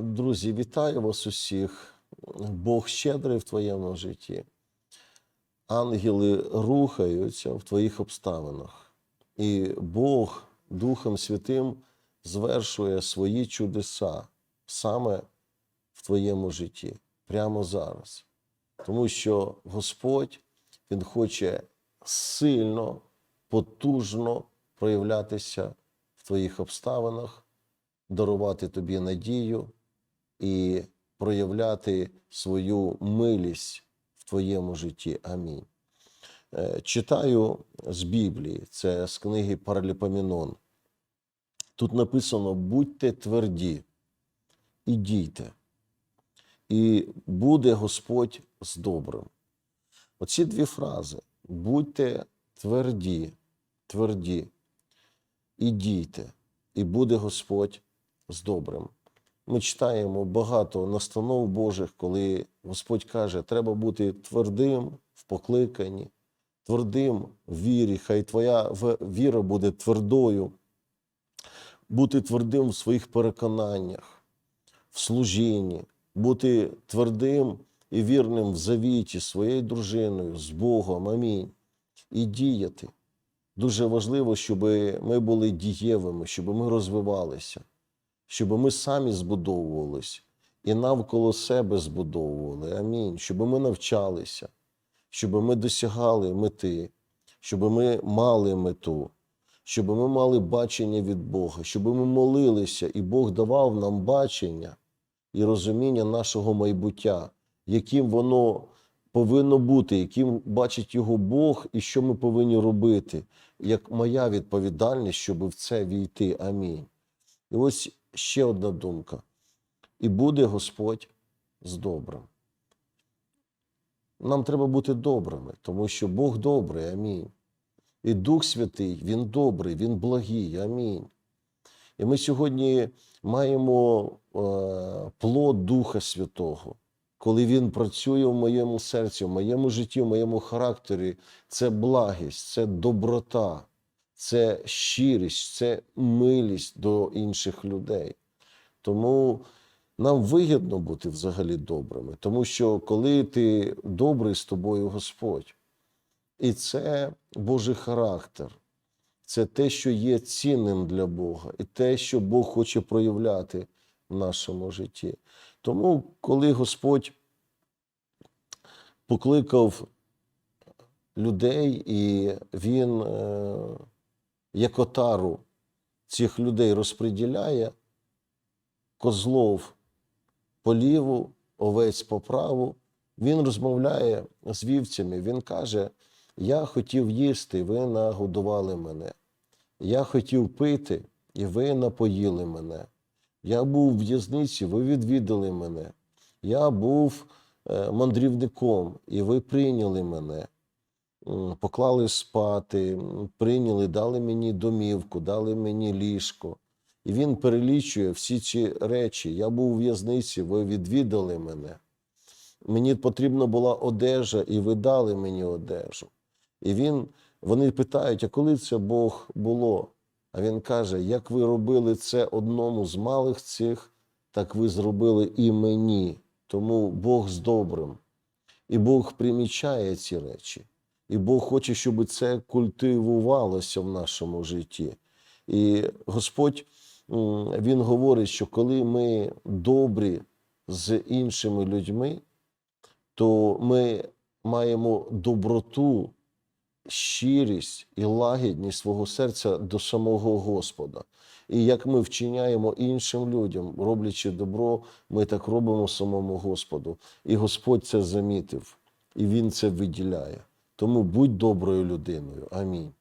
Друзі, вітаю вас усіх. Бог щедрий в твоєму житті. Ангели рухаються в твоїх обставинах. І Бог Духом Святим звершує свої чудеса саме в твоєму житті, прямо зараз. Тому що Господь Він хоче сильно, потужно проявлятися в твоїх обставинах, дарувати тобі надію і проявляти свою милість в твоєму житті. Амінь. Е, Читаю з Біблії, це з книги Параліпомінон. Тут написано: будьте тверді і дійте, і буде Господь з добрим. Оці дві фрази: будьте тверді, тверді, і дійте, і буде Господь з добрим. Ми читаємо багато настанов Божих, коли Господь каже, треба бути твердим в покликанні, твердим в вірі, хай твоя віра буде твердою, бути твердим в своїх переконаннях, в служінні, бути твердим і вірним в завіті своєю дружиною, з Богом. Амінь. І діяти. Дуже важливо, щоб ми були дієвими, щоб ми розвивалися, щоб ми самі збудовувались і навколо себе збудовували. Амінь. Щоб ми навчалися, щоб ми досягали мети, щоб ми мали мету, щоб ми мали бачення від Бога, щоб ми молилися, і Бог давав нам бачення і розуміння нашого майбуття, яким воно повинно бути, яким бачить його Бог, і що ми повинні робити, як моя відповідальність, щоб в це війти. Амінь. І ось ще одна думка. І буде Господь з добрим. Нам треба бути добрими, тому що Бог добрий, амінь. І Дух Святий, Він добрий, Він благий, амінь. І ми сьогодні маємо е, плод Духа Святого, коли Він працює в моєму серці, в моєму житті, в моєму характері. Це благість, це доброта, це щирість, це милість до інших людей. Тому нам вигідно бути взагалі добрими, тому що коли ти добрий з тобою Господь, і це Божий характер, це те, що є цінним для Бога, і те, що Бог хоче проявляти в нашому житті. Тому, коли Господь покликав людей, і Він, е, як отару цих людей розподіляє, козлов по ліву, овець по праву, він розмовляє з вівцями. Він каже: Я хотів їсти, ви нагодували мене. Я хотів пити, і ви напоїли мене. Я був в в'язниці, ви відвідали мене. Я був е, мандрівником, і ви прийняли мене. М, Поклали спати, прийняли, дали мені домівку, дали мені ліжко. І він перелічує всі ці речі. Я був у в'язниці, ви відвідали мене. Мені потрібна була одежа, і ви дали мені одежу. І він, вони питають, а коли це Бог було? А він каже: як ви робили це одному з малих цих, так ви зробили і мені. Тому Бог з добрим. І Бог примічає ці речі. І Бог хоче, щоб це культивувалося в нашому житті. І Господь Він говорить, що коли ми добрі з іншими людьми, то ми маємо доброту, щирість і лагідність свого серця до самого Господа. І як ми вчиняємо іншим людям, роблячи добро, ми так робимо самому Господу. І Господь це замітив, і Він це виділяє. Тому будь доброю людиною. Амінь.